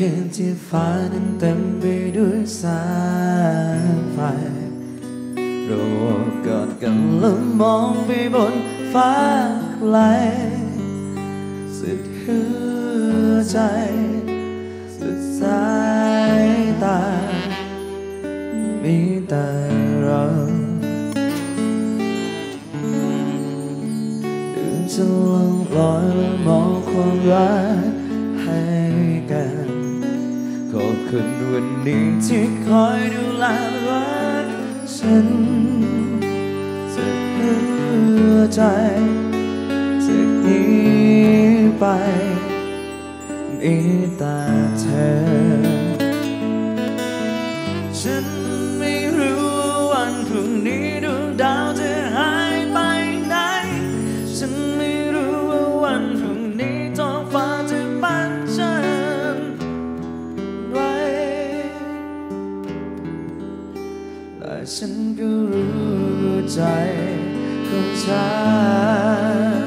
คืนที่ฟ้านั้นเต็มไปด้วยแสงไฟเรากอดกันแล้วมองไปบนฟ้าไกลสุดหัวใจสุดสายตา มีแต่เราเดินจะลงลอยและมองความรัก คนวันนี้ที่คอยดูแลรักฉันสุดหัวใจจากนี้ไปมีแต่เธอฉัน ฉันก็รู้ใจของฉั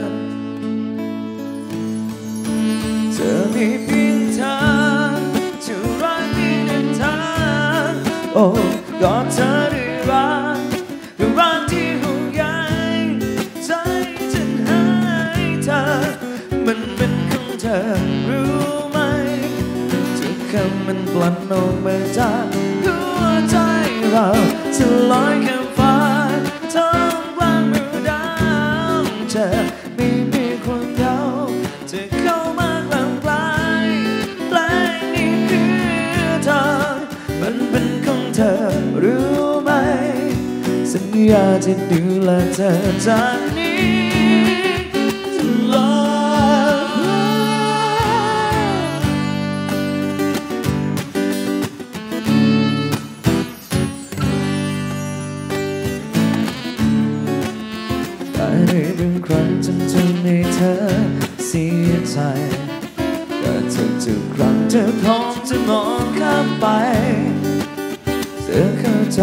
นเธอมีเพียงเธอจะรักเพียงเธอโอ้กอดเธอด้วยรักด้วยรักที่ห่วงใยใจฉันให้เธอมันเป็นของเธอรู้ไหมทุกคำมันกลั่นออกมาจาก ญญาจะดูแลเธอจากนี้ตลอดได้บางครั้งจนทำให้เธอเสียใจแต่ทุกทุกครั้งเธอพร้อมจะมองข้ามไป เธอเข้าใจ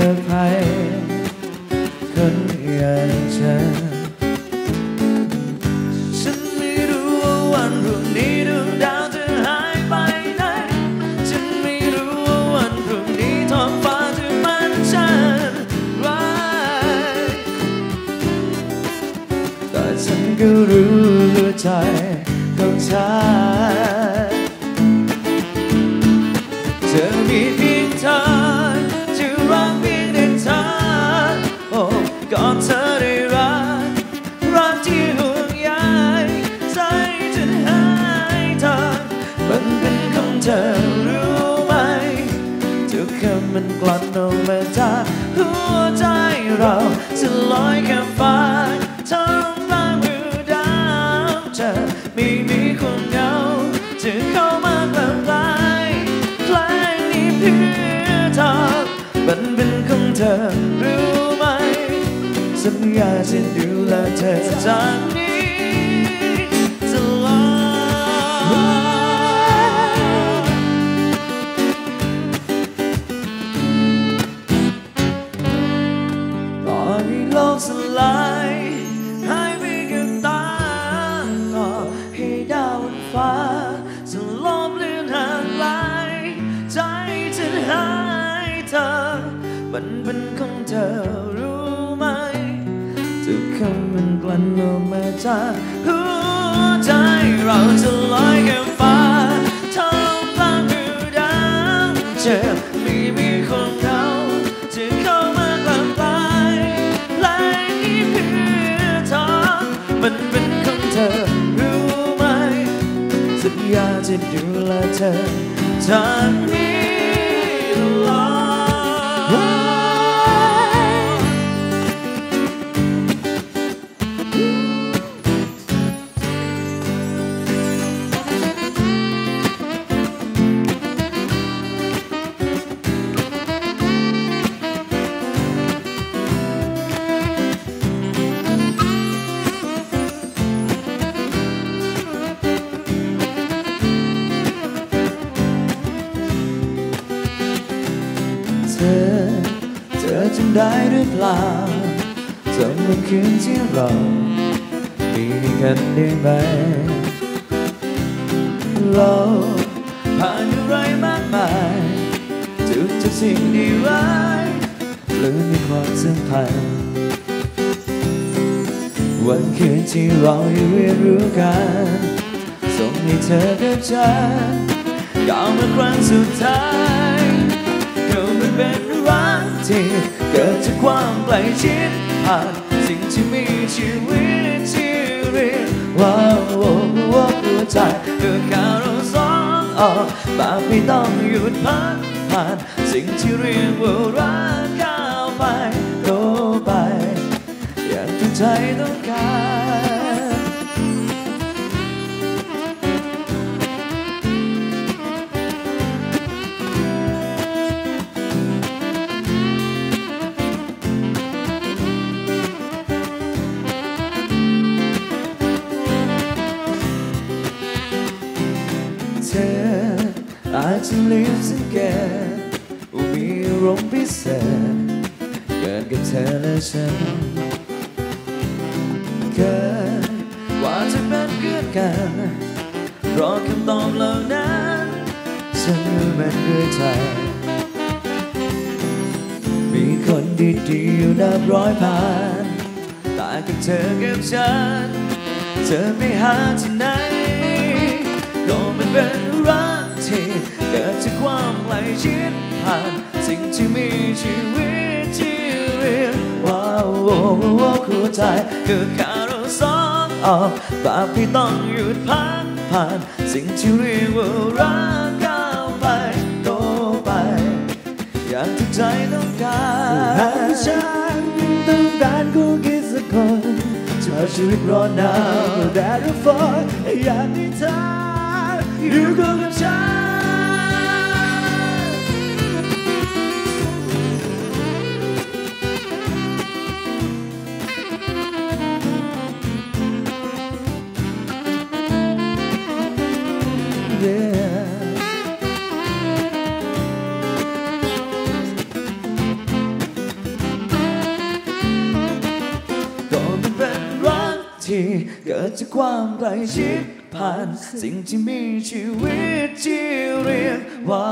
ให้อภัยคนอย่างฉันฉันไม่รู้ว่าวันพรุ่งนี้ดวงดาวจะหายไปไหนฉันไม่รู้ว่าวันพรุ่งนี้ท้องฟ้าจะมันฉันไว้แต่ฉันก็รู้ใจของฉันเธอมีเพียง เราจะลอยข้ามฟ้าท้องฟ้ามือดาวจะไม่มีความเหงาจะเข้ามากลางไกลเพลงนี้เพื่อเธอมันเป็นของเธอรู้ไหมสัญญาจะดูแลเธอจากนี้ สลายหายไปกับตาต่อให้ดาวบนฟ้าสลบเลือนห่างไกลใจฉันหายเธอมันเป็นของเธอรู้ไหมทุกคำมันกลั่นออกมาจากหัวใจเราจะ แลเธอจากนี้ อ เธอจำได้หรือเปล่าจำวันคืนที่เรามีกันได้ไหม เราผ่านอะไรมากมายทุกทุกสิ่งดีร้ายหรือมีความสัมพันธ์วันคืนที่เราอยู่เรียนรู้กันส่งให้เธอกับฉันก้าวมาครั้งสุดท้าย เป็นรักที่เกิดจากความใกล้ชิดผ่านสิ่งที่มีชีวิตที่เรียกว่าว่าหัวใจเกิดแค่เราสองออกแบบไม่ต้องหยุดพักผ่านสิ่งที่เรียกว่ารักก้าวไปโตไปอย่างที่ใจต้องการ อาจจะลืมสังเกตว่ามีรมพิเศษเกิดกับเธอและฉันเกิดว่าจะเป็นเพื่อนกันรอคำตอบเหล่านั้นฉันรู้มันด้วยใจมีคนดีๆอยู่นับร้อยพันแต่กับเธอกับฉัน เธอไม่หาที่ไหนก็มันเป็นรั ชิดผ่านสิ่งที่มีชีวิตที่เรียกว่าหัวใจคือแค่เราสองออกแบบที่ต้องหยุดพักผ่านสิ่งที่เรียกว่ารักก้าวไปโตไป อย่างที่ใจต้องการหากฉันต้องการคู่คิดสักคนเธอชีวิตร้อนหนาวแดดหรือฝนอยากให้เธออยู่กับฉัน เกิดจากความใกล้ชิดผ่านสิ่งที่มีชีวิตที่เรียกว่า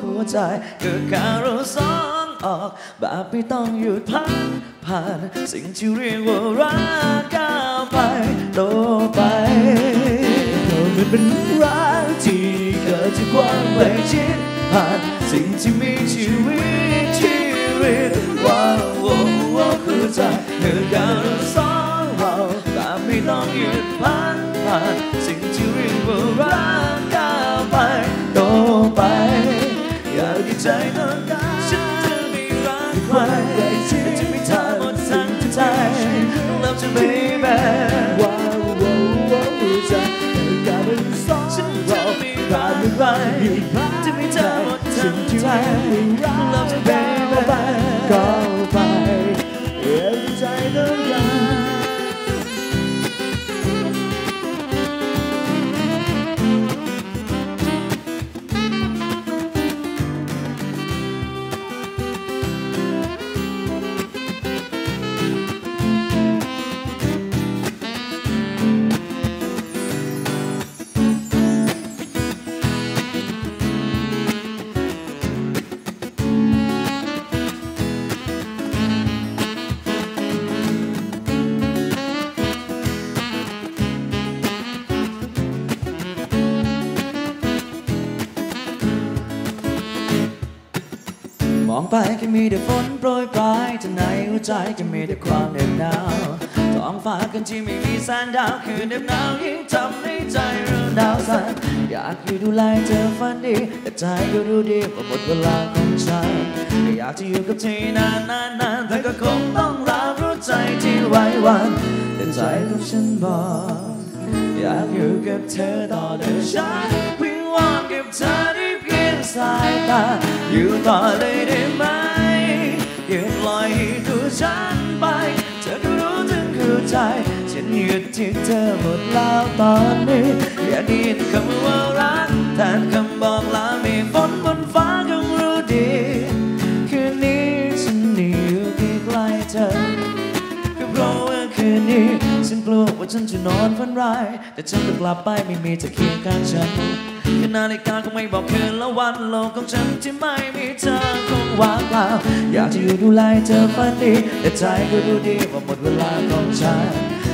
หัวใจเกิดแค่เราสองออกแบบไม่ต้องหยุดพักผ่านสิ่งที่เรียกว่ารักก้าวไปโตไปก็มันเป็นรักที่เกิดจากความใกล้ชิดผ่านสิ่งที่มีชีวิตที่เรียกว่าหัวใจเมื่อการสอง ไม่ต้องหยุดพักผ่านสิ่งที่เรียกว่ารักก้าวไปโตไป อยากที่ใจต้องการฉันจะไม่รักใครจะไม่ทำหมดทั้งใจ Love you baby ว้าวว้าวว้าวหัวใจ องไปก็มีแต่ฝนโปรยปลายจะในหัวใจก็มีแต่ความเหน็บหนาวท้องฟ้ากันที่ไม่มีแสงดาวคือเหน็บหนาวยิ่งทำให้ใจเริ่มดาวสั่นอยากอยู่ดูแลเธอฝันดีแต่ใจก็รู้ดีว่าหมดเวลาของฉันอยากจะอยู่กับเธอนานนานนานแต่ก็คงต้องรับรู้ใจที่ไหวหวันแต่ใจของฉันบอกอยากอยู่กับเธอต่อแต่ฉันวิงวอนกับเธอได้เพียงสายตา อยู่ต่อเลยได้ไหมอย่าปล่อยให้ตัวฉันไปเธอก็รู้ถึงหัวใจฉันหยุดที่เธอหมดแล้วตอนนี้อย่าได้ยินคำว่ารักแทนคำบอกลามีฝนบนฟ้าคงรู้ดีคืนนี้ฉันนี่อยู่ใกล้ๆเธอก็เพราะว่าคืนนี้ กลัวว่าฉันจะนอนฝันร้าย แต่ฉันก็กลับไปไม่มีเธอเคียงข้างฉันแค่นาฬิกาก็ไม่บอกคืนและวันโลกของฉันที่ไม่มีเธอคงว่างเปล่าอยากจะอยู่ดูแลเธอฝันดี แต่ใจก็รู้ดีว่าหมดเวลาของฉัน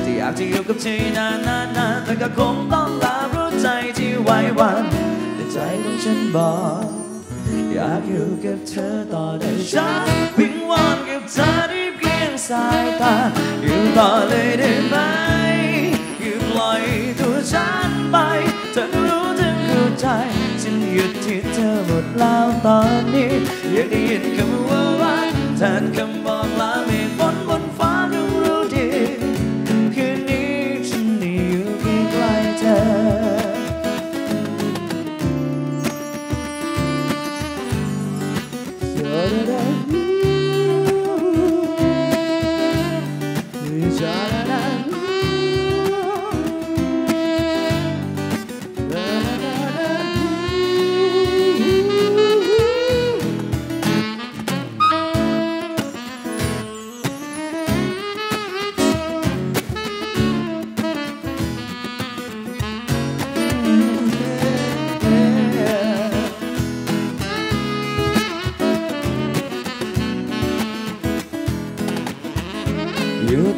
ที่อยากจะอยู่กับเธอนานๆแต่ก็คงต้องลารู้ใจที่ไหวหวัน แต่ใจของฉันบอกอยากอยู่กับเธอต่อได้ฉันวิงวอนกับเธอที่เพียงสายตาอยู่ต่อเลยได้ไหม ธอหมดแล้วตอนนี้อย่าได้ยินคำว่ารักแทนคำ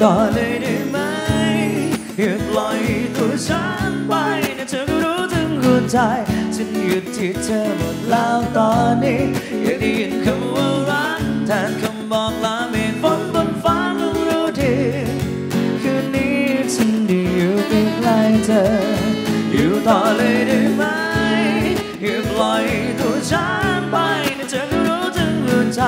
ต่อเลยได้ไหมอย่าปล่อยตัวฉันไปนะเธอก็รู้ถึงหัวใจฉันหยุดที่เธอหมดแล้วตอนนี้อยากได้ยินคำว่ารักแทนคำบอกลาเมฆฝนบนฟ้าต้องรู้ดีคืนนี้ฉันได้อยู่ใกล้เธอ อยู่ต่อเลยได้ไหมอย่าปล่อยตัวฉันไปนะเธอก็รู้ถึงหัวใจ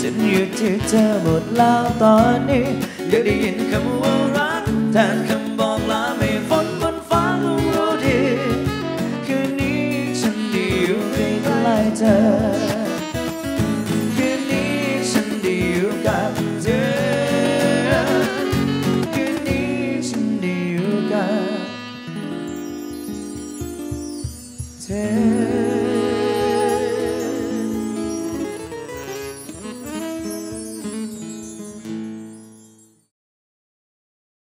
ฉันหยุดที่เธอหมดแล้วตอนนี้ อยากได้ยินคำว่ารักแทนคำบอกลาไม่ฝนบนฟ้าคงรู้ดี คืนนี้ฉันได้อยู่ใกล้เธอ